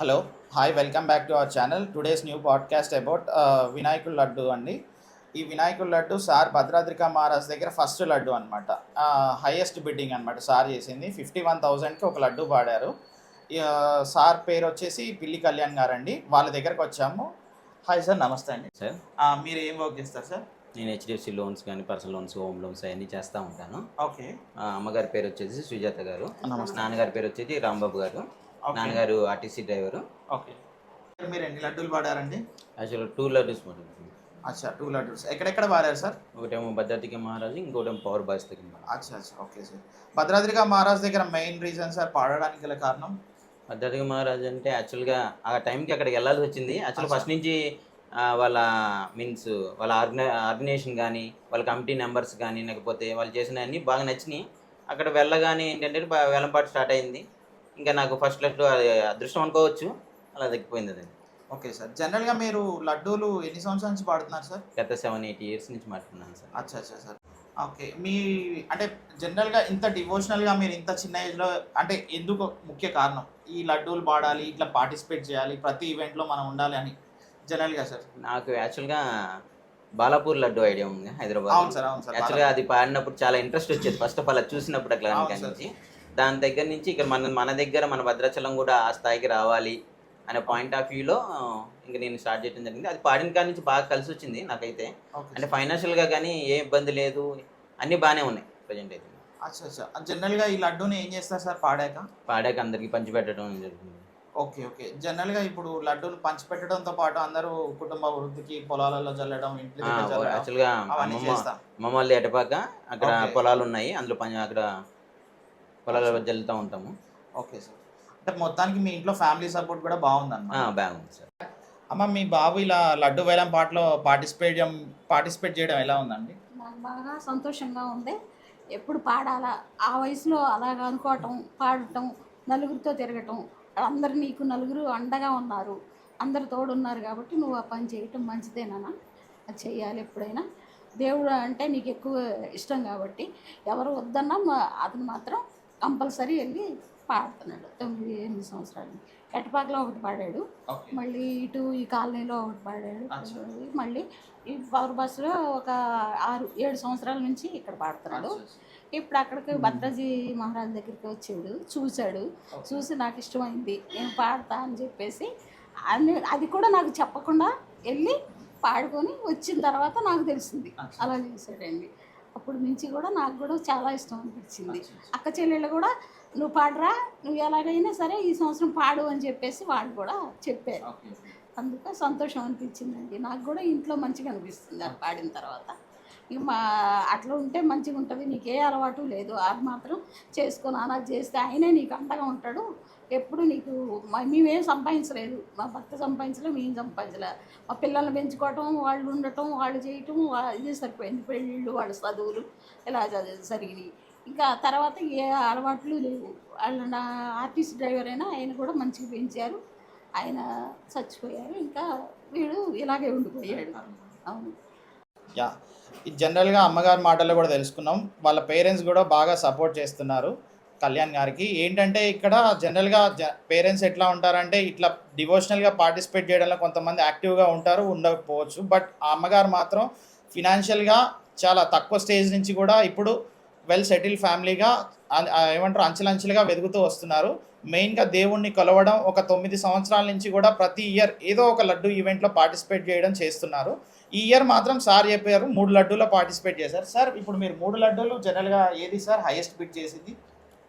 Hello hi welcome back to our channel today's new podcast about వినాయకుల laddu అండి. ఈ వినాయకుల laddu sir భద్రాద్రిక మహారాజ్ దగ్గర ఫస్ట్ లడ్డు అనమాట హైయెస్ట్ బిడ్డింగ్ అనమాట సార్ చేసింది. ఫిఫ్టీ వన్ థౌజండ్కి ఒక లడ్డు పాడారు. సార్ పేరు వచ్చేసి పిల్లి కళ్యాణ్ గారు అండి వాళ్ళ దగ్గరకు వచ్చాము. హాయ్ సార్ నమస్తే అండి. సార్ మీరు ఏం వర్క్ చేస్తారు సార్ నేను హెచ్డిఎఫ్సి లోన్స్ కానీ పర్సనల్ లోన్స్ హోమ్ లోన్స్ అవన్నీ చేస్తూ ఉంటాను. ఓకే అమ్మగారి పేరు వచ్చేసి సుజాత గారు. నాన్నగారి పేరు వచ్చేసి రాంబాబు గారు. నాన్నగారు ఆర్టీసీ డ్రైవరు. ఓకే. మీరు ఎన్ని లడ్డూలు పాడారండి యాక్చువల్గా టూ లడ్డూస్ ఉంటుంది అచ్చా టూ లడ్డూస్. ఎక్కడెక్కడ పాడారు సార్? ఒకటేమో భద్రాద్రికి మహారాజు ఇంకోటేమో పవర్ బాయ్స్ దగ్గర అచ్చా అచ్చా. Okay sir. భద్రాద్రిగా మహారాజ్ దగ్గర మెయిన్ రీజన్ సార్ పాడడానికి గల కారణం? భద్రాద్రికి మహారాజు అంటే యాక్చువల్గా ఆ టైంకి అక్కడికి వెళ్ళాల్సి వచ్చింది. యాక్చువల్ ఫస్ట్ నుంచి వాళ్ళ మీన్స్ వాళ్ళ ఆర్గనై ఆర్గనైజేషన్ కానీ వాళ్ళ కమిటీ నెంబర్స్ కానీ లేకపోతే వాళ్ళు చేసిన అన్నీ బాగా నచ్చినాయి. అక్కడ వెళ్ళగానే ఏంటంటే వేలంపాటు స్టార్ట్ అయింది. ఇంకా నాకు ఫస్ట్ లెట్ అదృష్టం అనుకోవచ్చు. అలా తగ్గిపోయింది అది. Okay sir. జనరల్గా మీరు లడ్డూలు ఎన్ని సంవత్సరాల నుంచి పాడుతున్నారు సార్? గత సెవెన్ ఎయిట్ ఇయర్స్ నుంచి మాట్లాడుతున్నాను సార్. అచ్చా అచ్చా సార్. ఓకే. మీ అంటే జనరల్గా ఇంత డివోషనల్గా మీరు ఇంత చిన్న ఏజ్లో అంటే ఎందుకు ముఖ్య కారణం? ఈ లడ్డూలు పాడాలి ఇట్లా పార్టిసిపేట్ చేయాలి ప్రతి ఈవెంట్లో మనం ఉండాలి అని జనరల్గా సార్. నాకు యాక్చువల్గా బాలాపూర్ లడ్డు ఐడియా ఉంది హైదరాబాద్ అవును సార్ అవును సార్. యాక్చువల్గా అది పాడినప్పుడు చాలా ఇంట్రెస్ట్ వచ్చేది. ఫస్ట్ ఆఫ్ ఆల్ అది చూసినప్పుడు అట్లా. నుంచి దాని దగ్గర నుంచి ఇక్కడ మన మన దగ్గర మన భద్రాచలం కూడా ఆ స్థాయికి రావాలి అనే పాయింట్ ఆఫ్ వ్యూలో ఇంకా నేను స్టార్ట్ చేయడం జరిగింది. అది పాడిన కాడి నుంచి బాగా కలిసి వచ్చింది నాకైతే. అంటే ఫైనాన్షియల్గా కానీ ఏ ఇబ్బంది లేదు. అన్నీ బాగానే ఉన్నాయి ప్రజెంట్ అయితే. అచ్చా అచ్చా. జనరల్గా ఈ లడ్డూని ఏం చేస్తారు సార్ పాడాక? పాడాక అందరికి పంచిపెట్టడం జరుగుతుంది. Okay okay. జనరల్గా ఇప్పుడు లడ్డూలు పంచిపెట్టడంతో పాటు అందరూ కుటుంబ వృద్ధికి పొలాలలో చల్లడం ఇంటి దగ్గర చల్లడం యాక్చువల్గా అవన్నీ అమ్మమ్మ చేస్తాం. మమ్మల్ని ఎటపాక అక్కడ. పొలాలు ఉన్నాయి. అందులో అక్కడ పొలాలు జల్లుతూ ఉంటాము. ఓకే సార్ అంటే మొత్తానికి మీ ఇంట్లో ఫ్యామిలీ సపోర్ట్ కూడా బాగుందన్నమాట. ఆ, బాగుంది సార్ అమ్మ మీ బాబు ఇలా లడ్డు వేలం పాటలో పార్టిసిపేట్ పార్టిసిపేట్ చేయడం ఎలా ఉందండి? నాకు బాగా సంతోషంగా ఉంది. ఎప్పుడు పాడాలా ఆ వయసులో అలాగ అనుకోవటం పాడటం నలుగురితో తిరగటం అందరు నీకు నలుగురు అండగా ఉన్నారు అందరు తోడున్నారు కాబట్టి నువ్వు ఆ పని చేయటం మంచిదేనా అది చెయ్యాలి ఎప్పుడైనా. దేవుడు అంటే నీకు ఎక్కువ ఇష్టం కాబట్టి ఎవరు వద్దన్నా మా- అతను మాత్రం కంపల్సరీ వెళ్ళి పాడుతున్నాడు. తొమ్మిది ఎనిమిది సంవత్సరాలు. ఎట్టపాకలో ఒకటి పాడాడు. మళ్ళీ ఇటు ఈ కాలనీలో ఒకటి పాడాడు. మళ్ళీ ఈ పవర్ బస్సులో ఒక ఆరు ఏడు సంవత్సరాల నుంచి ఇక్కడ పాడుతున్నాడు. ఇప్పుడు అక్కడికి భద్రాజీ మహారాజ్ దగ్గరికి వచ్చాడు చూశాడు. చూసి నాకు ఇష్టమైంది. నేను పాడతా అని చెప్పేసి అన్ని అది కూడా నాకు చెప్పకుండా వెళ్ళి పాడుకొని వచ్చిన తర్వాత నాకు తెలిసింది. అలా చేశాడండి. అప్పుడు నుంచి కూడా నాకు కూడా చాలా ఇష్టం అనిపించింది. అక్క చెల్లెళ్ళు కూడా నువ్వు పాడరా నువ్వు ఎలాగైనా సరే ఈ సంవత్సరం పాడు అని చెప్పేసి వాళ్ళు కూడా చెప్పారు. అందుకే సంతోషం అనిపించిందండి. నాకు కూడా ఇంట్లో మంచిగా అనిపిస్తుంది అది పాడిన తర్వాత. ఇక మా అట్లా ఉంటే మంచిగా ఉంటుంది. నీకే అలవాటు లేదు. అది మాత్రం చేసుకొని అలా చేస్తే ఆయనే నీకు అండగా ఉంటాడు. ఎప్పుడు నీకు మేమేం సంపాదించలేదు. మా భర్త సంపాదించలేదు మేము సంపాదించలే. మా పిల్లల్ని పెంచుకోవటం వాళ్ళు ఉండటం వాళ్ళు చేయటం ఇది ఇదే సరిపోయింది. పెళ్ళిళ్ళు వాళ్ళ చదువులు ఇలా జరిగినాయి. ఇంకా తర్వాత ఏ అలవాట్లు లేవు. వాళ్ళ నా ఆర్టీసీ డ్రైవర్ అయినా ఆయన కూడా మంచిగా పెంచారు. ఆయన చచ్చిపోయారు. ఇంకా వీడు ఇలాగే ఉండిపోయాడు. అవును. యా. జనరల్గా అమ్మగారి మాటల్లో కూడా తెలుసుకున్నాం. వాళ్ళ పేరెంట్స్ కూడా బాగా సపోర్ట్ చేస్తున్నారు కళ్యాణ్ గారికి. ఏంటంటే ఇక్కడ జనరల్గా జ పేరెంట్స్ ఎట్లా ఉంటారంటే ఇట్లా డివోషనల్గా పార్టిసిపేట్ చేయడంలో కొంతమంది యాక్టివ్గా ఉంటారు ఉండకపోవచ్చు. బట్ ఆ అమ్మగారు మాత్రం ఫినాన్షియల్గా చాలా తక్కువ స్టేజ్ నుంచి కూడా ఇప్పుడు వెల్ సెటిల్ ఫ్యామిలీగా ఏమంటారు అంచెలంచెలుగా వెతుకుతూ వస్తున్నారు. మెయిన్గా దేవుణ్ణి కొలవడం ఒక తొమ్మిది సంవత్సరాల నుంచి కూడా ప్రతి ఇయర్ ఏదో ఒక లడ్డు ఈవెంట్లో పార్టిసిపేట్ చేయడం చేస్తున్నారు. ఈ ఇయర్ మాత్రం సార్ చెప్పారు మూడు లడ్డూలో పార్టిసిపేట్ చేశారు. సార్ ఇప్పుడు మీరు మూడు లడ్డూలు జనరల్గా ఏది సార్ హైయెస్ట్ బిట్ చేసింది?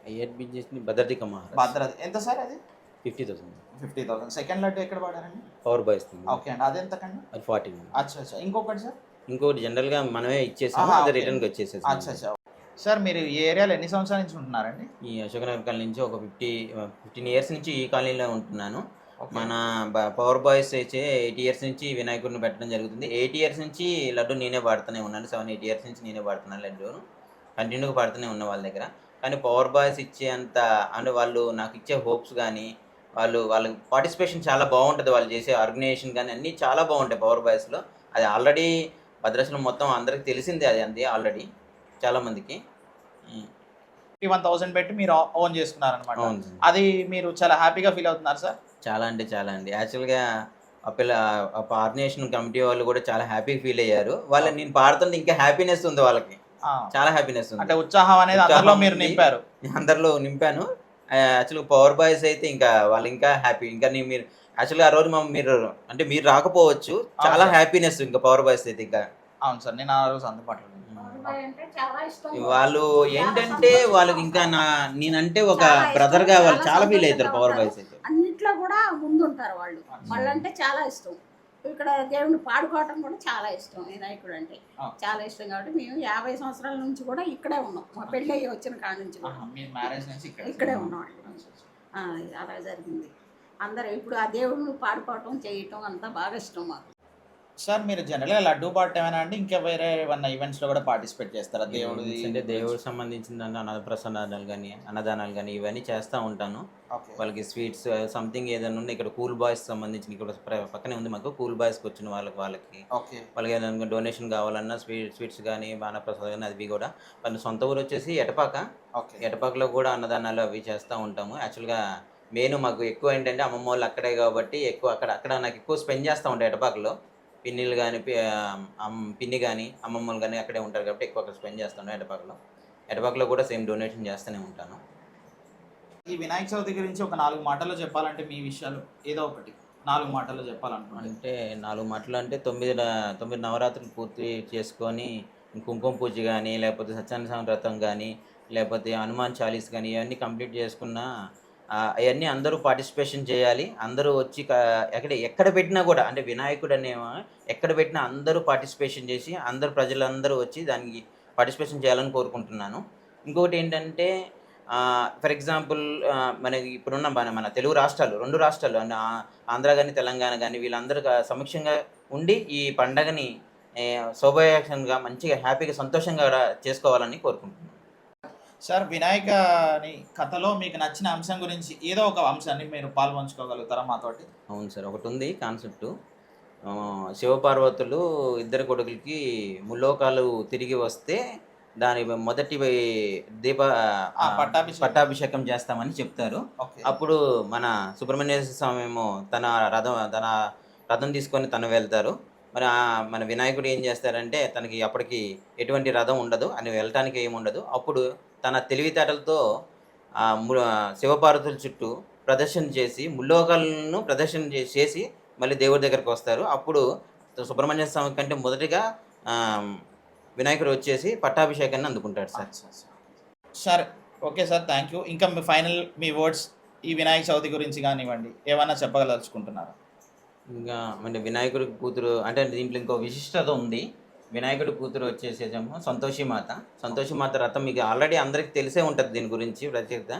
ఎయిట్ బిజినెస్ని భద్రతిక మహారాజ్ భద్రాది ఎంత సార్ అది? Fifty thousand. Fifty thousand. Second laddu ఎక్కడ పడారండి పవర్ బాయ్స్ ఓకే అండి. అది ఎంతకండి అది ఫార్టీ అచ్చా అచ్చా. ఇంకొకటి సార్? ఇంకోటి జనరల్గా మనమే ఇచ్చేసాము అది ఓకే. రిటర్న్కి అచ్చా వచ్చేసేసి అచ్చా. సార్ మీరు ఈ ఏరియాలో ఎన్ని సంవత్సరాల నుంచి ఉంటున్నారండి? ఈ అశోకనగర్ కాలనీ నుంచి ఒక ఫిఫ్టీ ఫిఫ్టీన్ ఇయర్స్ నుంచి ఈ కాలనీలో ఉంటున్నాను. మన బ- పవర్ బాయ్స్ అయితే ఎయిట్ ఇయర్స్ నుంచి వినాయకుడిని పెట్టడం జరుగుతుంది. ఎయిట్ ఇయర్స్ నుంచి లడ్డు నేనే పాడుతూనే ఉన్నాను. సెవెన్ ఎయిట్ ఇయర్స్ నుంచి నేనే పాడుతున్నాను లడ్డూను కంటిన్యూగా పాడుతూనే ఉన్న వాళ్ళ దగ్గర. కానీ పవర్ బాయ్స్ ఇచ్చేంత అంటే వాళ్ళు నాకు ఇచ్చే హోప్స్ కానీ వాళ్ళు వాళ్ళ పార్టిసిపేషన్ చాలా బాగుంటుంది. వాళ్ళు చేసే ఆర్గనైజేషన్ కానీ అన్నీ చాలా బాగుంటాయి పవర్ బాయ్స్లో అది ఆల్రెడీ భద్రాచలం మొత్తం అందరికి తెలిసిందే అది అంతే ఆల్రెడీ చాలామందికి ఫిఫ్టీ వన్ థౌసండ్ పెట్టి మీరు ఓన్ చేసుకున్నారనమాట అది మీరు చాలా హ్యాపీగా ఫీల్ అవుతున్నారు సార్? చాలా అంటే చాలా అండి. యాక్చువల్గా ఆ పిల్ల ఆ ఆర్గనైజేషన్ కమిటీ వాళ్ళు కూడా చాలా హ్యాపీ ఫీల్ అయ్యారు. వాళ్ళ నేను పాడుతుంటే ఇంకా హ్యాపీనెస్ ఉంది వాళ్ళకి. చాలా హ్యాపీనెస్ ఉంది. అంటే ఉత్సాహం అనేది అందరిలో మీరు. నింపారు. అందరిలో నింపాను. యాక్చువల్గా పవర్ బాయ్స్ అయితే ఇంకా వాళ్ళు ఇంకా హ్యాపీ. ఇంకా నేను మీరు యాక్చువల్గా ఆ రోజు మా మీరు అంటే మీరు రాకపోవచ్చు. చాలా. హ్యాపీనెస్ ఇంకా పవర్ బాయ్స్ అయితే ఇంకా. అవును సార్. నేను ఆ రోజు అందుబాటులో వాళ్ళు ఏంటంటే వాళ్ళకి ఇంకా నా నేనంటే ఒక బ్రదర్గా వాళ్ళు చాలా ఫీల్ అవుతారు పవర్. బాయ్స్ అయితే. అన్నిట్లో కూడా ముందుంటారు వాళ్ళు. వాళ్ళంటే చాలా ఇష్టం. ఇక్కడ దేవుని పాడుకోవటం కూడా చాలా ఇష్టం వినాయకుడు అంటే. చాలా ఇష్టం కాబట్టి మేము యాభై సంవత్సరాల నుంచి కూడా ఇక్కడే ఉన్నాం. మా పెళ్ళి అయ్యి వచ్చిన కాడ నుంచి ఇక్కడ ఉన్నాం. ఆ, అలా జరిగింది. అందరూ ఇప్పుడు ఆ దేవుడిని పాడుకోవటం చేయటం అంతా బాగా ఇష్టం మాకు. సార్ మీరు జనరల్గా లడ్డూ పాడటమేనా అండి? ఇంకా వేరే ఏమన్నా ఈవెంట్స్లో కూడా పార్టిసిపేట్ చేస్తారా? దేవుడిది అంటే దేవుడు సంబంధించిన అన్నప్రసన్నాలు కానీ అన్నదానాలు కానీ ఇవన్నీ చేస్తూ ఉంటాను. వాళ్ళకి స్వీట్స్ సంథింగ్ ఏదైనా ఉంటే ఇక్కడ కూల్ బాయ్స్ సంబంధించిన ఇక్కడ పక్కనే ఉంది మాకు కూల్ బాయ్స్కి వచ్చిన వాళ్ళకి వాళ్ళకి. ఓకే. వాళ్ళకి ఏదైనా డొనేషన్ కావాలన్నా స్వీట్ స్వీట్స్ కానీ బాణప్రసాద్ కానీ అవి కూడా. వాళ్ళ సొంత ఊరు వచ్చేసి ఎటపాక. ఎటపాకలో కూడా అన్నదానాలు అవి చేస్తూ ఉంటాము. యాక్చువల్గా మెయిన్ మాకు ఎక్కువ ఏంటంటే అమ్మమ్మ వాళ్ళు అక్కడే కాబట్టి ఎక్కువ అక్కడ అక్కడ నాకు ఎక్కువ స్పెండ్ చేస్తూ ఉంటాయి ఎటపాకలో. పిన్నిలు కానీ పిన్ని కానీ అమ్మమ్మలు కానీ అక్కడే ఉంటారు కాబట్టి ఎక్కువ అక్కడ స్పెండ్ చేస్తాను ఎటపాకలో ఎటపాకలో కూడా సేమ్ డొనేషన్ చేస్తూనే ఉంటాను. ఈ వినాయక చవితి గురించి ఒక నాలుగు మాటల్లో చెప్పాలంటే మీ విషయాలు ఏదో ఒకటి. నాలుగు మాటల్లో చెప్పాలనుకోండి అంటే నాలుగు మాటలు అంటే తొమ్మిది తొమ్మిది నవరాత్రులు పూర్తి చేసుకొని కుంకుమ పూజ కానీ లేకపోతే సత్యనారాయణ వ్రతం కానీ లేకపోతే హనుమాన్ చాలీస్ కానీ ఇవన్నీ కంప్లీట్ చేసుకున్న అవన్నీ అందరూ పార్టిసిపేషన్ చేయాలి. అందరూ వచ్చి ఎక్కడ ఎక్కడ పెట్టినా కూడా అంటే వినాయకుడు అనేవా ఎక్కడ పెట్టినా అందరూ పార్టిసిపేషన్ చేసి అందరు ప్రజలందరూ వచ్చి దానికి పార్టిసిపేషన్ చేయాలని కోరుకుంటున్నాను. ఇంకొకటి ఏంటంటే ఫర్ ఎగ్జాంపుల్ మనకి ఇప్పుడున్న మన మన తెలుగు రాష్ట్రాలు రెండు రాష్ట్రాలు అంటే ఆంధ్ర కానీ తెలంగాణ కానీ వీళ్ళందరూ సమక్షంగా ఉండి ఈ పండగని ఏ, మంచిగా హ్యాపీగా సంతోషంగా చేసుకోవాలని కోరుకుంటున్నాను. సార్ వినాయకని కథలో మీకు నచ్చిన అంశం గురించి ఏదో ఒక అంశాన్ని మీరు పాల్పంచుకోగలుగుతారా మాతోటి? అవును సార్ ఒకటి ఉంది కాన్సెప్ట్ శివపార్వతులు ఇద్దరు కొడుకులకి ముల్లోకాలు తిరిగి వస్తే దాని మొదటి దీప పట్టాభిషేకం. పట్టాభిషేకం చేస్తామని చెప్తారు. అప్పుడు మన సుబ్రహ్మణ్య స్వామి ఏమో తన రథం తన రథం తీసుకొని తను వెళ్తారు. మరి మన వినాయకుడు ఏం చేస్తారంటే తనకి అప్పటికి ఎటువంటి రథం ఉండదు అని వెళ్ళటానికి ఏమి ఉండదు. అప్పుడు తన తెలివితేటలతో శివపార్వతుల చుట్టూ ప్రదర్శన చేసి ముల్లోకాలను ప్రదర్శన చే- చేసి మళ్ళీ దేవుడి దగ్గరికి వస్తారు. అప్పుడు సుబ్రహ్మణ్య స్వామి కంటే మొదటిగా వినాయకుడు వచ్చేసి పట్టాభిషేకాన్ని అందుకుంటాడు sir. Sir okay sir thank you ఇంకా మీ ఫైనల్ మీ వర్డ్స్ ఈ వినాయక చవితి గురించి కానివ్వండి ఏమన్నా చెప్పగలచుకుంటున్నారా? ఇంకా అంటే వినాయకుడి కూతురు అంటే దీంట్లో ఇంకో విశిష్టత ఉంది. వినాయకుడి కూతురు వచ్చేసేమో సంతోషి మాత. సంతోషి మాత రథం మీకు ఆల్రెడీ అందరికీ తెలిసే ఉంటుంది దీని గురించి ప్రత్యేకత.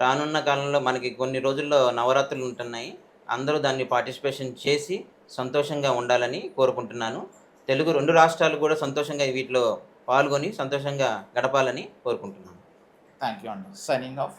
రానున్న కాలంలో మనకి కొన్ని రోజుల్లో నవరాత్రులు ఉంటున్నాయి. అందరూ దాన్ని పార్టిసిపేషన్ చేసి సంతోషంగా ఉండాలని కోరుకుంటున్నాను. తెలుగు రెండు రాష్ట్రాలు కూడా సంతోషంగా వీటిలో పాల్గొని సంతోషంగా గడపాలని కోరుకుంటున్నాను. థ్యాంక్ యూ అండి. Signing off